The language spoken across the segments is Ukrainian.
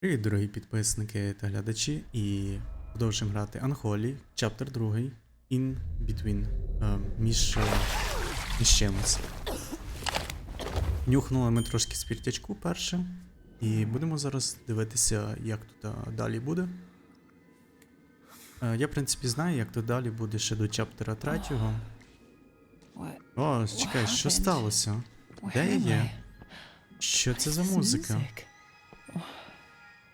Привіт, дорогі підписники та глядачі, і продовжуємо грати Unholy, чаптер 2, In Between, е, між, е, між чимось. Нюхнули ми трошки спіртячку перше, і будемо зараз дивитися, як тут е, далі буде. Е, Я, в принципі, знаю, як тут далі буде ще до чаптера 3. What? О, чекай, що сталося? Де я є? Що це за музика?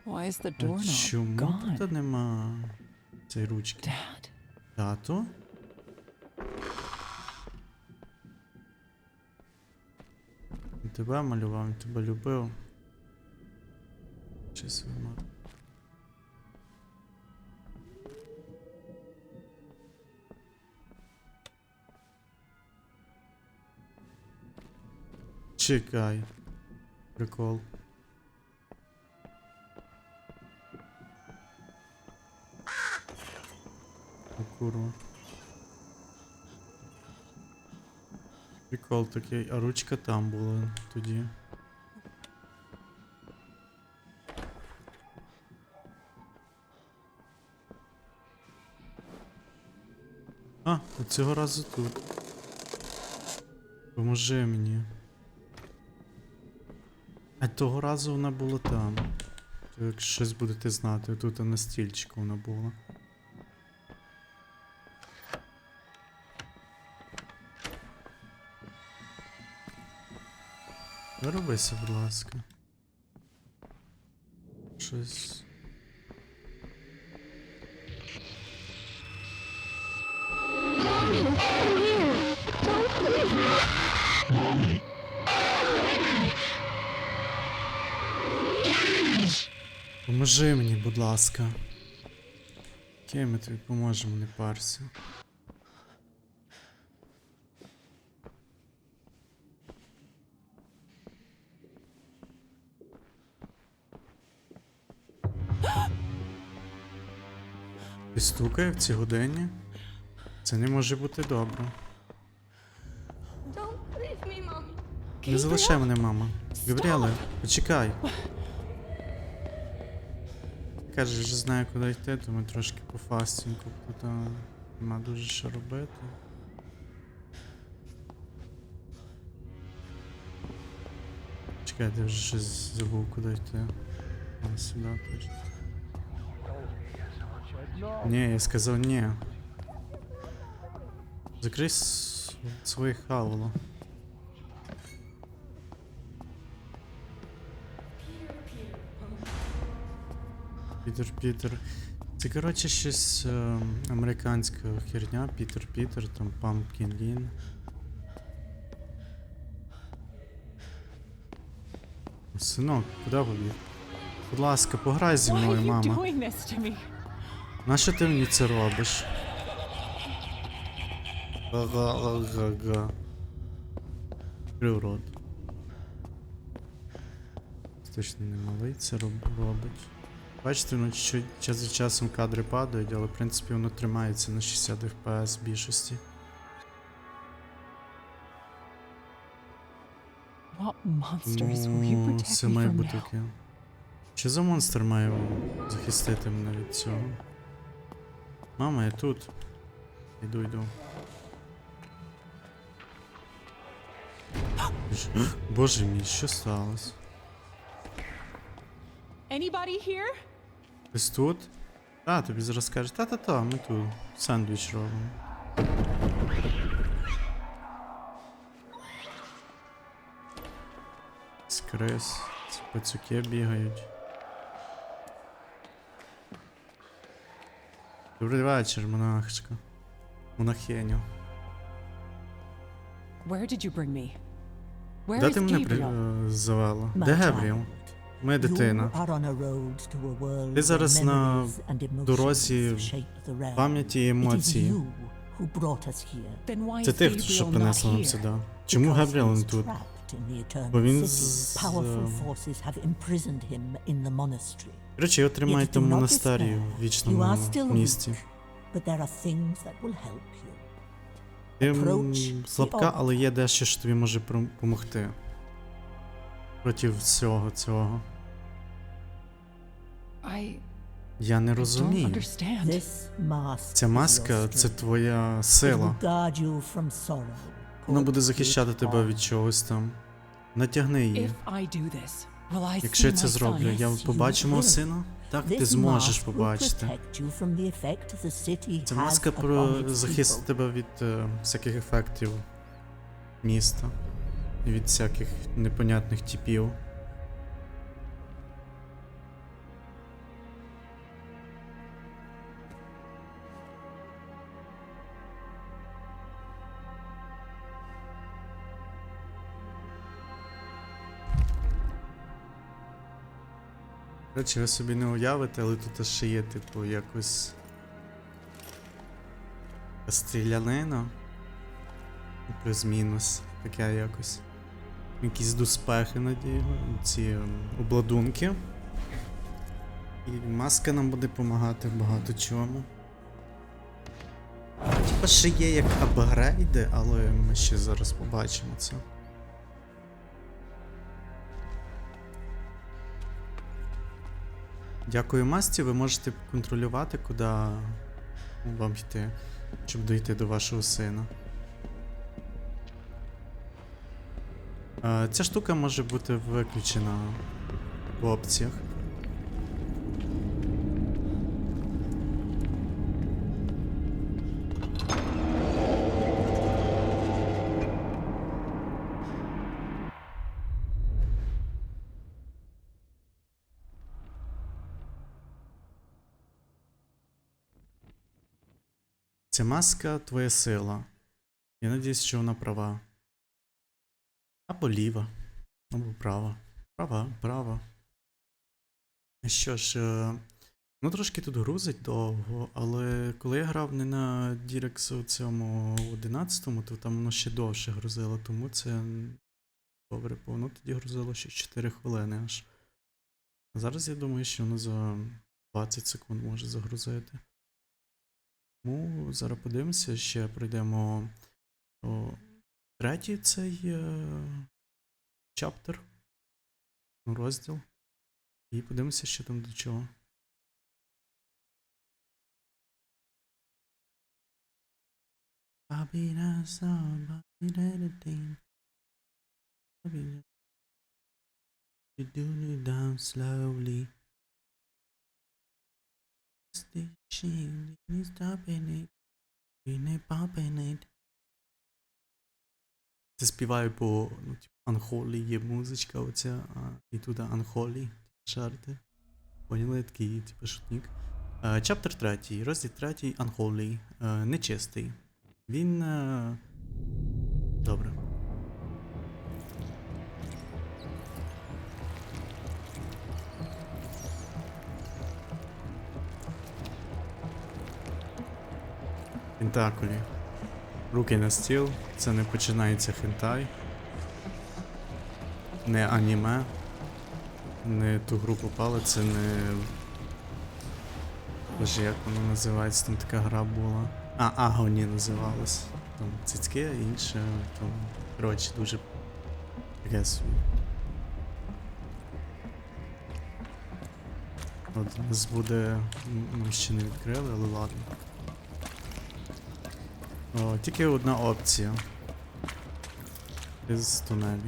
Why is the А doorknob Чому gone? тут нема цієї ручки? Dad, Тато? Він Тебе малював, він тебе любив. Чи своїма. Чекай. Прикол. Курва. Прикол такий, а ручка там була тоді. А, от цього разу тут. Поможи мені. А того разу вона була там. То як щось будете знати, тут на стільчику вона була. Виробися, будь ласка. Щось. Поможи мені, будь ласка. Окей, ми тобі поможемо, не парся. Стукає в ці годині? Це не може бути добре. Не залишай мене, мама. Габріеле, почекай. Кажеш, що знаю, куди йти, то ми трошки по фастінку, а, нема дуже що робити. Чекай, ти вже щось забув, куди йти. А, сюди точно. Ні, я сказав ні. Закрий с- своє хавало. Пітер Пітер. Це, коротше, щось е, американська херня. Пітер Пітер, там Pumpkin Лін. Синок, куди побіг? Будь ласка, пограй зі мною, мама. Нащо ти мені це робиш? Га-га-га-га. Рот. Точно не малий це роб- робить. Бачите, ну час від часом кадри падають, але в принципі воно тримається на 60 FPS більшості. You Ну, це має бути таке. Що за монстр має захистити мене від цього? Мама, я тут. Йду, йду. Боже мій, що сталося? Anybody here? Хтось тут? А, тобі зараз скажуть, та-та-та, ми тут сендвіч робимо. Скрис, ці пацюки бігають. Добрий вечір, монахочка. Монахиню. Where did you bring me? Where Де is ти мене при... Gabriel? е, завела? My Де child, Моя дитина. You are on a road to a world Ти зараз на memories and emotions дорозі. Пам'яті і It is емоції. you who brought us here. Then why Це ти, що принесла not нам here? сюди. Чому Because Габріел не тут? Trapped in the eternal Бо він city. з- Powerful з- forces have imprisoned him in the monastery. Коротше, його тримають Yet там в монастирі в You are вічному still місті. weak, but there are things that will help you. Ти м, Approach слабка, the але є дещо, що тобі може допомогти. Проти всього цього. Я не don't розумію. understand. This mask Ця маска це твоя сила. Вона буде захищати тебе від чогось там. Натягни її. Якщо я це зроблю, я побачимо побачу мого сина? Так, ти зможеш побачити. Ця маска про захистить тебе від е, всяких ефектів міста. Від всяких непонятних типів. Речі, ви собі не уявите, але тут ще є, типу, якось. Стрілянина. Плюс-мінус. Таке якось. Якісь дуспехи надію. Ці ем, обладунки. І маска нам буде допомагати багато чому. Типа ще є як апгрейди, але ми ще зараз побачимо це. Дякую масці, ви можете контролювати, куди вам йти, щоб дійти до вашого сина. Е, Ця штука може бути виключена в опціях. Ця маска твоя сила. Я надіюсь, що вона права. Або ліва, або права. Права, права. Що ж, е, ну трошки тут грузить довго, але коли я грав не на Дірексу цьому 11-му, то там воно ще довше грузило, тому це добре, бо воно тоді грузило ще 4 хвилини аж. А зараз я думаю, що воно за 20 секунд може загрузити. Тому зараз подивимося, ще пройдемо о, третій цей е, чаптер, ну, розділ. І подивимося, що там до чого. You do it down slowly. Station, you stopping it. We popping it. Це співаю по ну, типу, Unholy є музичка оця, а, і туди Unholy, жарти. Поняли такий, типу, шутник. Е, Чаптер 3, розділ 3, Unholy, е, нечистий. Він. Е... Добре. Пентакулі. Руки на стіл. Це не починається хентай. Не аніме. Не ту гру попали, це не. Боже, як воно називається, там така гра була. А, Агоні називалась. Там цицьки, інше, там. Коротше, дуже. Собі. От нас буде. м, Нам ще не відкрили, але ладно. О, тільки одна опція. Із тунелі.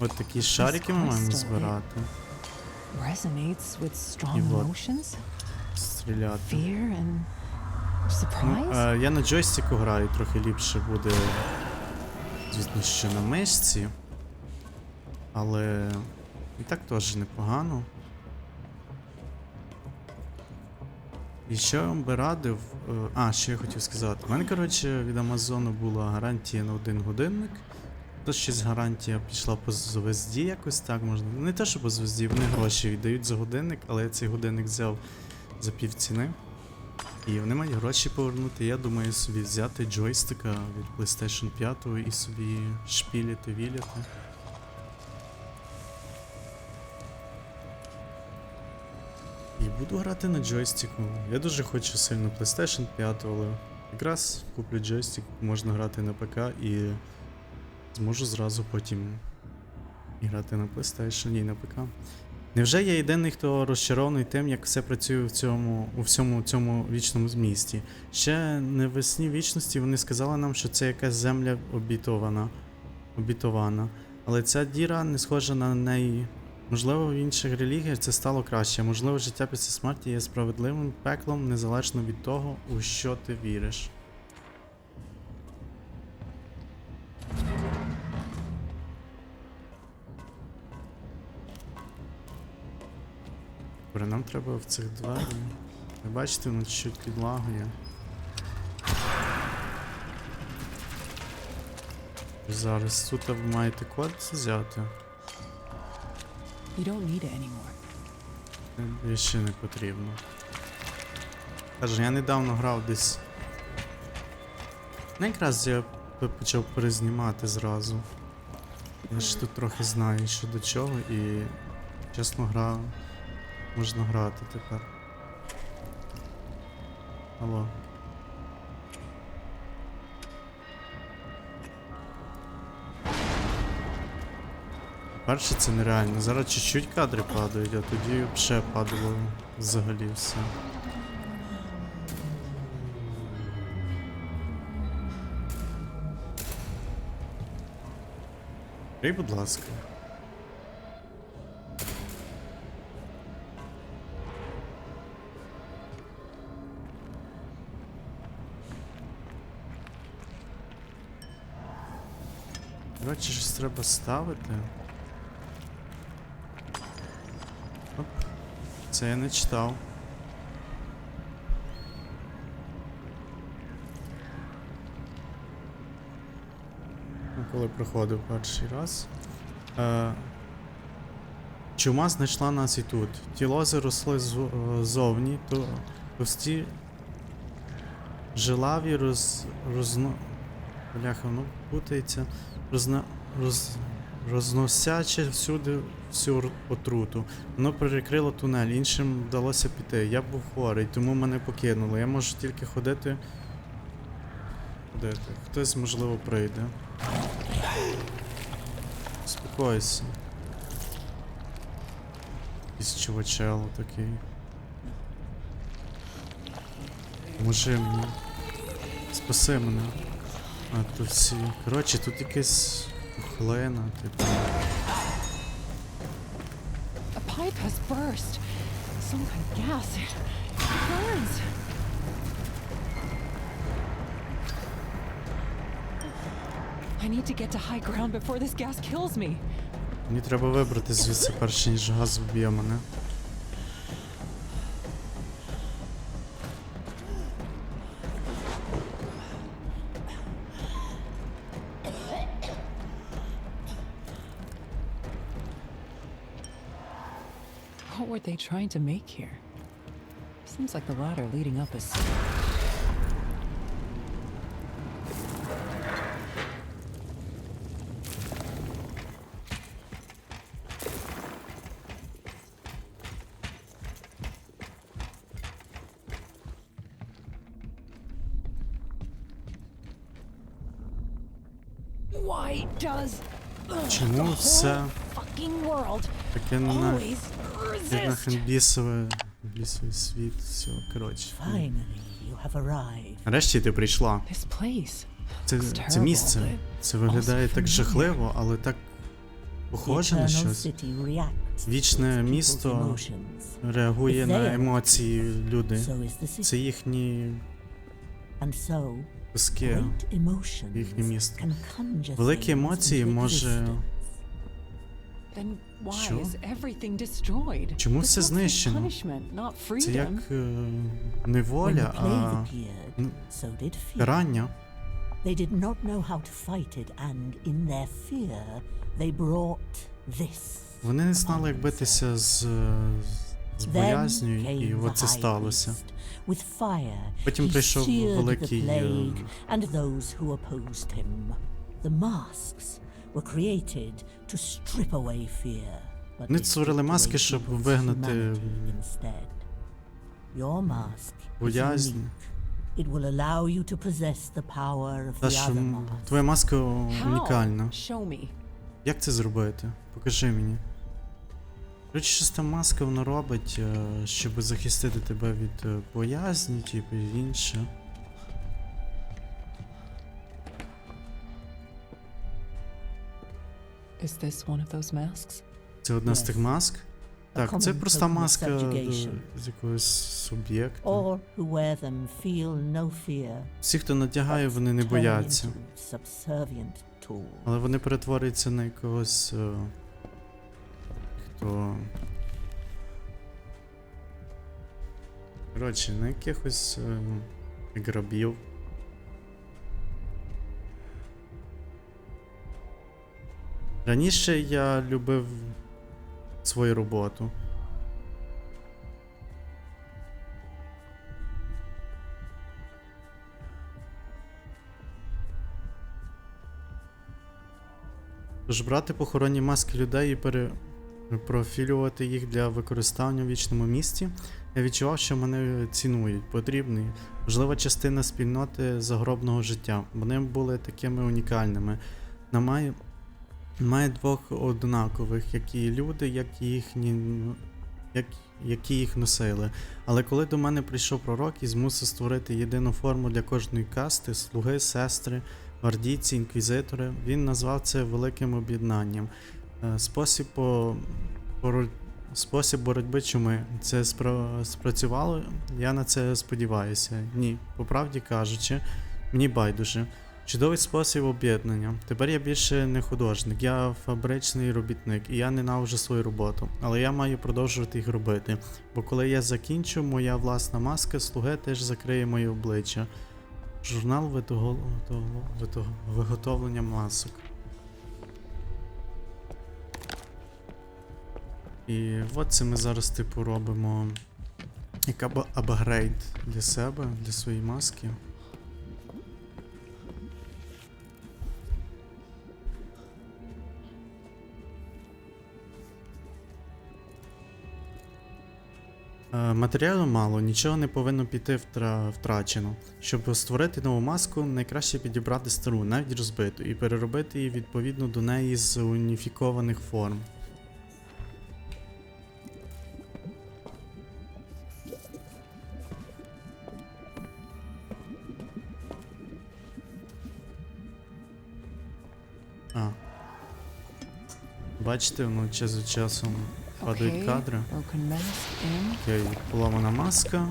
От такі шарики ми маємо збирати. І вот. Стріляти. Ну, surprise. е, я на джойстику граю, трохи ліпше буде. Звісно, що на мишці. Але і так теж непогано. І що я вам би радив. е, А, що я хотів сказати. У мене, коротше, від Амазону була гарантія на один годинник. То щось гарантія пішла по звезді якось так можна. Не те, що по звезді, вони гроші віддають за годинник, але я цей годинник взяв за пів ціни. І вони мають гроші повернути. Я думаю собі взяти джойстика від PlayStation 5 і собі шпіліти, віляти. І буду грати на джойстику. Я дуже хочу сильно PlayStation 5, але якраз куплю джойстик, можна грати на ПК і зможу зразу потім грати на PlayStation і на ПК. Невже я єдиний, хто розчарований тим, як все працює в цьому, у всьому цьому вічному змісті? Ще не весні вічності вони сказали нам, що це якась земля обітована. обітована. Але ця діра не схожа на неї. Можливо, в інших релігіях це стало краще. Можливо, життя після смерті є справедливим пеклом, незалежно від того, у що ти віриш. Добре, нам треба в цих двері. Ви бачите, воно чуть підлагує. Зараз тут ви маєте код взяти. You don't need it anymore. Більше не потрібно. Каже, я недавно грав десь. Ну, якраз я почав перезнімати зразу. Я ж тут трохи знаю, що до чого, і чесно гра. Можна грати тепер. Алло. Перше це нереально. Зараз чуть-чуть кадри падають, а тоді ще падало взагалі все. Крий, будь ласка. Коротше, щось треба ставити. Це я не читав. Ну, Коли проходив перший раз. Е, чума знайшла нас і тут. Ті лози росли зо- е, то товсті жилаві роз, розно... Бляха, ну путається. Розна... Роз... Розносячи всюди всю отруту. Воно перекрило тунель, іншим вдалося піти. Я був хворий, тому мене покинули. Я можу тільки ходити. Ходити. Хтось, можливо, прийде. Спокойся. Якийсь чувачело такий. Поможи мені. Спаси мене. А тут всі. Коротше, тут якась пухлина, типу. A pipe has burst. Some kind of gas. It burns. I need to get to high ground before this gas kills me. Мені треба вибрати звідси перш ніж газ вб'є мене. What were they trying to make here? Seems like the ladder leading up is. Why does ugh, Чому the все whole fucking world таке на always як resist? нахрен бісове бісовий світ, все, коротше. Нарешті ти прийшла. Це, це місце. Це виглядає так жахливо, але так похоже на щось. Вічне місто. Реагує на емоції люди. Це їхні And куски. їхнє місто. Великі емоції може. Що? Чому все знищено? Це як е, не When воля, the plague а карання. They did not know how to fight it, and in their fear, they brought this. Вони не знали, як битися з, е, з Then боязнью, і оце сталося. Потім прийшов великий, е, and those who opposed him. The masks were created to strip away fear. But Вони створили маски, щоб вигнати humanity instead. Your mask is боязнь. It will allow you to possess the power of Та the що other mask. твоя маска унікальна. Як це зробити? Покажи мені. Коротше, щось там маска вона робить, е, щоб захистити тебе від е, боязні, типу, і інше. Is this one of those masks? Це одна з тих маск. Так, це проста маска е, з якогось суб'єкту. All who wear them feel no fear. Всі, хто надягає, вони не бояться. Subservient. Але вони перетворюються на якогось. е, Хто. Коротше, на якихось е, грабів. Раніше я любив свою роботу. Тож брати похоронні маски людей і перепрофілювати їх для використання в вічному місті, я відчував, що мене цінують, потрібний, важлива частина спільноти загробного життя. Вони були такими унікальними. Немає, немає двох однакових, які люди, як і їхні. Як, які їх носили. Але коли до мене прийшов пророк і змусив створити єдину форму для кожної касти, слуги, сестри, гвардійці, інквізитори, він назвав це великим об'єднанням. Е, Спосіб, по, поро- спосіб боротьби чуми. Це спра- спрацювало? Я на це сподіваюся. Ні, по правді кажучи, мені байдуже. Чудовий спосіб об'єднання. Тепер я більше не художник, я фабричний робітник, і я ненавиджу свою роботу. Але я маю продовжувати їх робити. Бо коли я закінчу, моя власна маска слуги теж закриє моє обличчя. Журнал витого... витого- витого- виготовлення масок. І от це ми зараз, типу, робимо як аб- апгрейд для себе, для своєї маски. Матеріалу мало, нічого не повинно піти втра... втрачено. Щоб створити нову маску, найкраще підібрати стару, навіть розбиту, і переробити її відповідно до неї з уніфікованих форм. А. Бачите, воно час від часу падають кадри. Окей, поламана маска.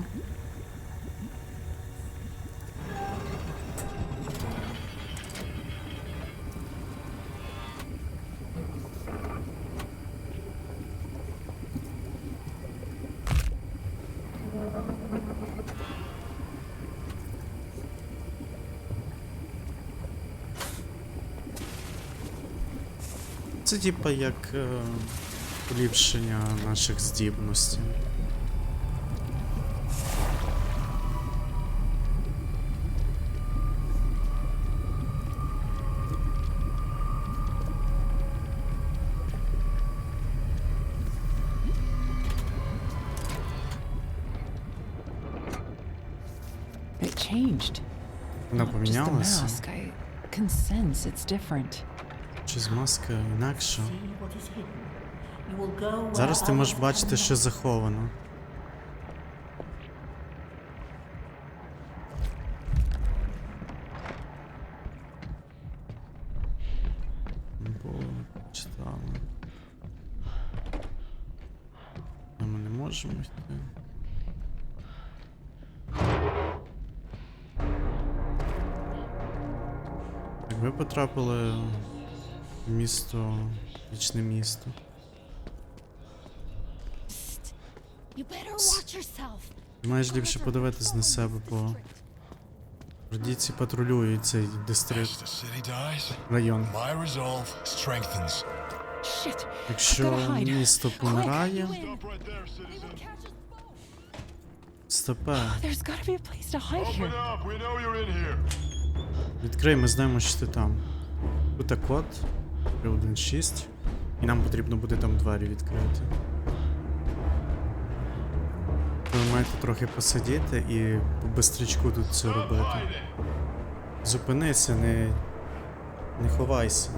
Це типа як е, поліпшення наших здібностей. It changed. Вона Not just the помінялася. mask. I can sense it's different. Чи з маска інакше. Зараз ти можеш бачити, що заховано. Було, читали. А Ми не можемо йти. Ви потрапили в місто, вічне місто. Маєш ліпше подивитись на себе, бо Родійці патрулюють цей дистрикт район. Якщо місто помирає, стопе. There's gotta be a place to hide Open here. up, we know you're in here. Відкрий, ми знаємо, що ти там. Тут код 316. І нам потрібно буде там двері відкрити ви маєте трохи посидіти і бистрічку тут це робити. Зупинися, не... не ховайся.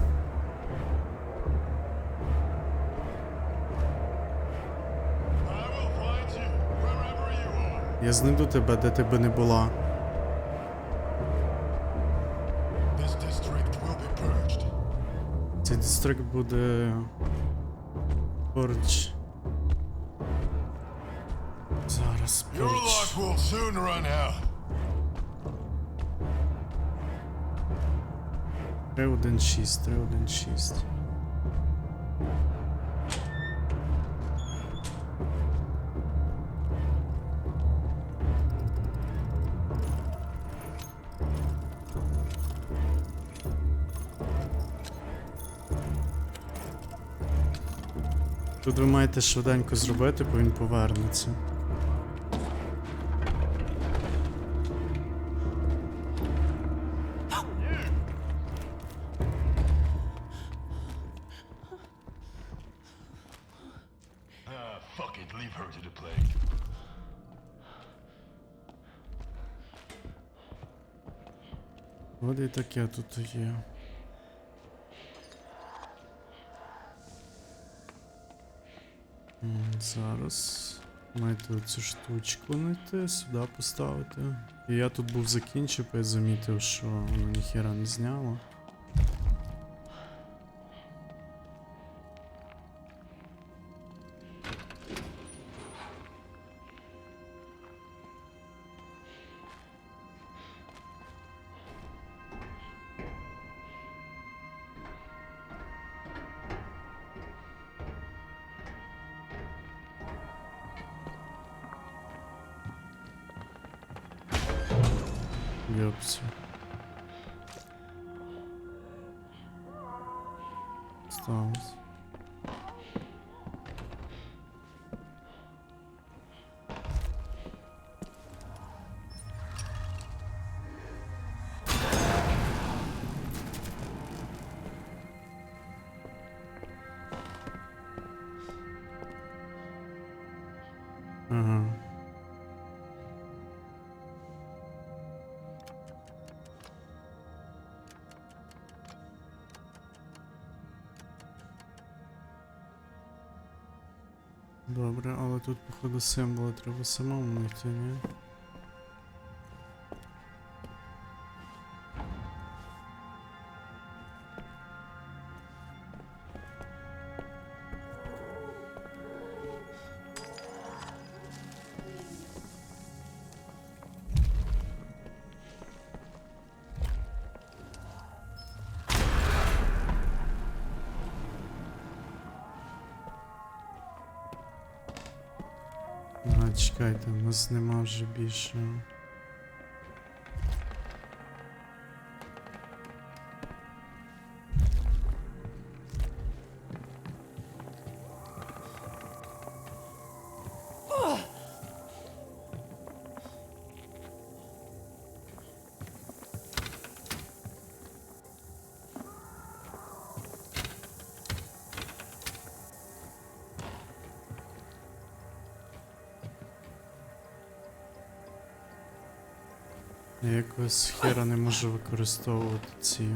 Я знайду тебе, де ти би не була. Цей дистрикт буде поруч. Soon run out. 316, 316. Тут ви маєте швиденько зробити, бо він повернеться. Таке тут є. Зараз маєте цю штучку знайти, сюди поставити. І я тут був закінчив, я замітив, що воно ніхера не зняло. Добре, але тут, походу, символи треба самому знайти, ні? Ага, чекайте, у нас нема вже більше. Я якось хера не можу використовувати ці.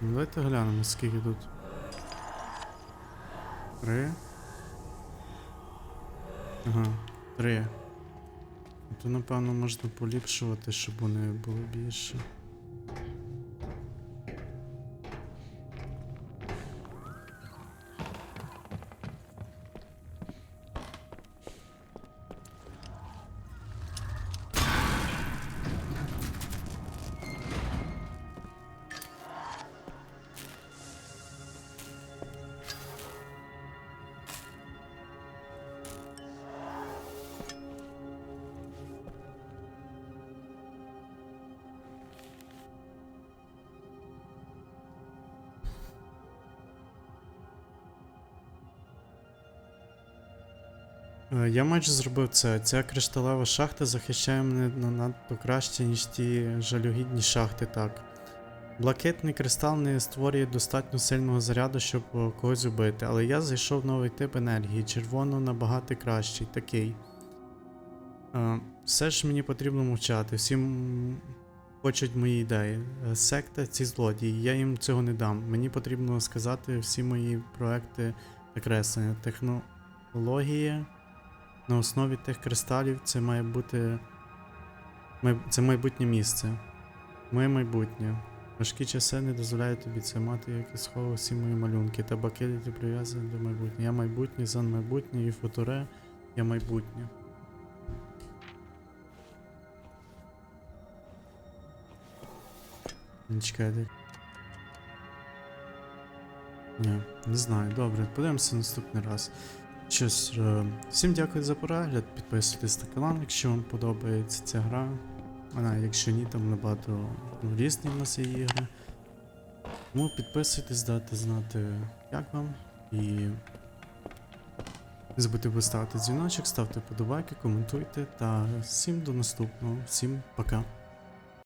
Давайте глянемо, скільки тут. Три. Ага, три. То напевно можна поліпшувати, щоб вони було більше. Я майже зробив це. Ця кришталева шахта захищає мене на- надто краще, ніж ті жалюгідні шахти, так. Блакитний кристал не створює достатньо сильного заряду, щоб е, когось убити, але я знайшов новий тип енергії. Червоно набагато кращий, такий. Е, все ж мені потрібно мовчати. Всі хочуть мої ідеї. Е, Секта ці злодії, я їм цього не дам. Мені потрібно сказати всі мої проекти та креслення. Технології на основі тих кристалів це має бути. Це майбутнє місце. Моє майбутнє. Важкі часи не дозволяють тобі це мати, як і сховав всі мої малюнки. Та бакети прив'язані до майбутнього. Я майбутнє, зан майбутнє, і футуре, я майбутнє. Не чекайте. Ні, не знаю. Добре, подивимося наступний раз. Щось, е, всім дякую за перегляд. Підписуйтесь на канал, якщо вам подобається ця гра. А якщо ні, там набагато ну, різні в нас є ігри. Тому підписуйтесь, дайте знати, як вам. І не забудьте поставити дзвіночок, ставте подобайки, коментуйте. Та всім до наступного. Всім пока.